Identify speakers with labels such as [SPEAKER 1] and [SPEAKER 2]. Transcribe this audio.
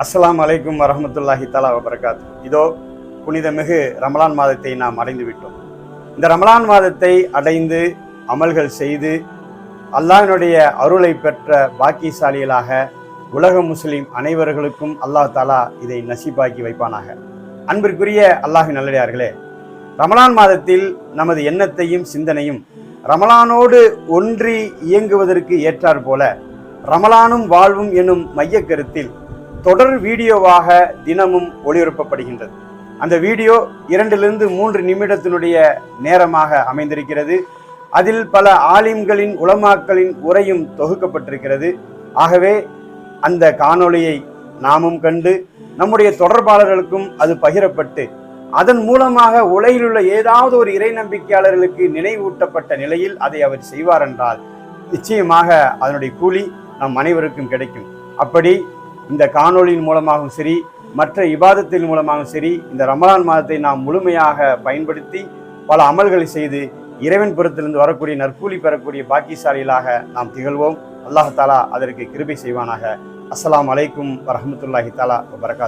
[SPEAKER 1] அஸ்லாம் அலைக்கும் வரமத்துல்லாஹி தாலா வபரகாத் இதோ புனிதமிகு ரமலான் மாதத்தை நாம் அடைந்து விட்டோம் இந்த ரமலான் மாதத்தை அடைந்து அமல்கள் செய்து அல்லாஹினுடைய அருளை பெற்ற பாக்கியசாலிகளாக உலக முஸ்லீம் அனைவர்களுக்கும் அல்லாஹ் தாலா இதை நசீபாக்கி வைப்பானாக. அன்பிற்குரிய அல்லாஹின் நல்லடியார்களே ரமலான் மாதத்தில் நமது எண்ணத்தையும் சிந்தனையும் ரமலானோடு ஒன்றி இயங்குவதற்கு ஏற்றாற்போல ரமலானும் வாழ்வும் எனும் மையக் கருத்தில் தொடர் வீடியோவாக தினமும் ஒளிபரப்பப்படுகின்றது. அந்த வீடியோ இரண்டிலிருந்து மூன்று நிமிடத்தினுடைய நேரமாக அமைந்திருக்கிறது. அதில் பல ஆலிம்களின் உலமாக்களின் உரையும் தொகுக்கப்பட்டிருக்கிறது. ஆகவே அந்த காணொளியை நாமும் கண்டு நம்முடைய தொடர்பாளர்களுக்கும் அது பகிரப்பட்டு அதன் மூலமாக உலகிலுள்ள ஏதாவது ஒரு இறை நம்பிக்கையாளர்களுக்கு நினைவூட்டப்பட்ட நிலையில் அதை அவர் செய்வார் என்றால் நிச்சயமாக அதனுடைய கூலி நம் அனைவருக்கும் கிடைக்கும். அப்படி இந்த காணொளியின் மூலமாகவும் சரி மற்ற இபாதத்தின் மூலமாகவும் சரி இந்த ரமலான் மாதத்தை நாம் முழுமையாக பயன்படுத்தி பல அமல்களை செய்து இறைவன் புறத்திலிருந்து வரக்கூடிய நற்கூலி பெறக்கூடிய பாக்கியசாலிகளாக நாம் திகழ்வோம். அல்லாஹ் தாலா அதற்கு கிருபை செய்வானாக. அஸ்லாம் அலைக்கும் வரமத்துல்லாஹி தாலா வரகாத்